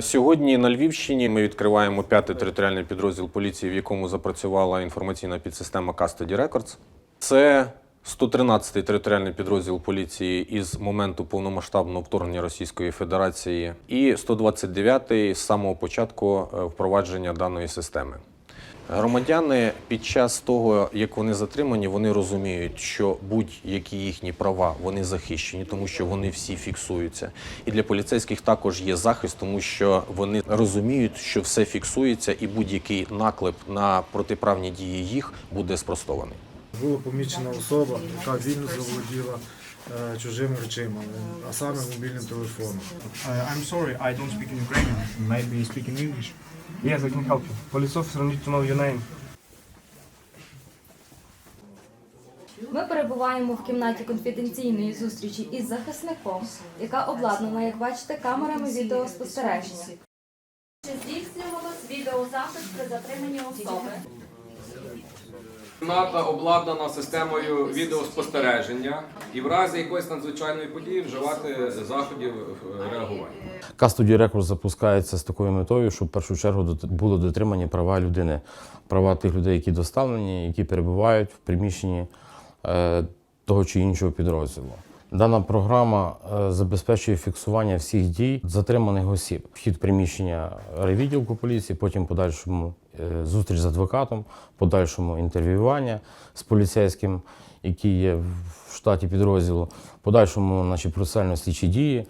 Сьогодні на Львівщині ми відкриваємо п'ятий територіальний підрозділ поліції, в якому запрацювала інформаційна підсистема Custody Records. Це 113-й територіальний підрозділ поліції із моменту повномасштабного вторгнення Російської Федерації і 129-й з самого початку е, впровадження даної системи. Громадяни під час того, як вони затримані, вони розуміють, що будь-які їхні права вони захищені, тому що вони всі фіксуються. І для поліцейських також є захист, тому що вони розуміють, що все фіксується, і будь-який наклеп на протиправні дії їх буде спростований. Була помічена особа, яка вільно заволоділа е, чужими речима, а саме мобільним телефоном. Uh, I'm sorry, I don't speak in Ukrainian. Maybe you speak in English. Yes, I can help you. Police officer need to know your name. Ми перебуваємо в кімнаті конфіденційної зустрічі із захисником, яка обладнана, як бачите, камерами відеоспостереження. Чи здійснювалось відеозапис при затриманні особи? Кімната обладнана системою відеоспостереження і в разі якоїсь надзвичайної події вживати заходів е, реагування. Custody Records запускається з такою метою, щоб в першу чергу були дотримані права людини, права тих людей, які доставлені, які перебувають в приміщенні е, того чи іншого підрозділу. Дана програма е, забезпечує фіксування всіх дій затриманих осіб, вхід приміщення райвідділку поліції, потім подальшому е, зустріч з адвокатом, подальшому інтерв'ювання з поліцейським, який є в штаті підрозділу, подальшому наші процесуально слідчі дії.